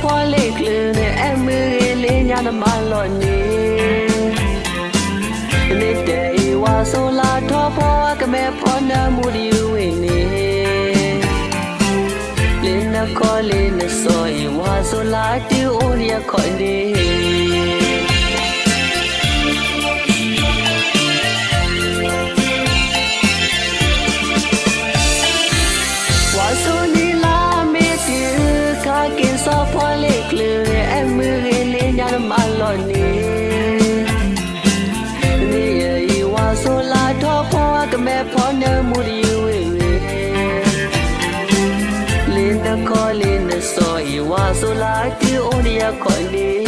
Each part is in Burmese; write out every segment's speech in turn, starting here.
ဖွားလေးကလေးနဲ့အမေလေးညာမလောနေနေတဲ့ဝါဆိုလာတော့ဖွားကမဲဖွားနာမှုဒီဝင်းနေလင်းနခေါ်လေးနဲ့ဆိုရဝါဆိုလာတူအိုရခေါ်နေ စောဖွာလေးကလေးအမရီလေးညာမလောနေနေရီဝါဆိုလာတော့ဖွာကမဲဖွာနေမူရီဝေဝေလင်းတခေါ်လေးနဲ့ဆိုရီဝါဆိုလာတီအိုနီယာခေါ်နေ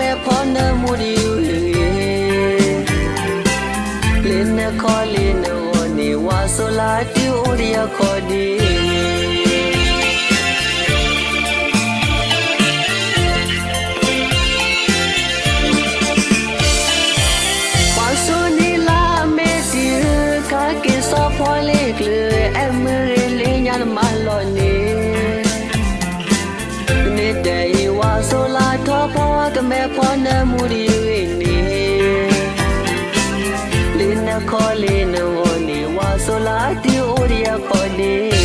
မဲဖောနမှုဒီယူလင်းနခေါ်လင်းနော်နေဝါဆိုလာတီအိုရီယာခေါ်ဒီပါဆိုနီလာမေစီကာကေဆောဖောလေးကလေး ကမဲပွားနမှုရီဝေနေလင်းနခေါ်လင်းနဝနေဝါဆိုလာတီအိုရီယာပေါ်နေ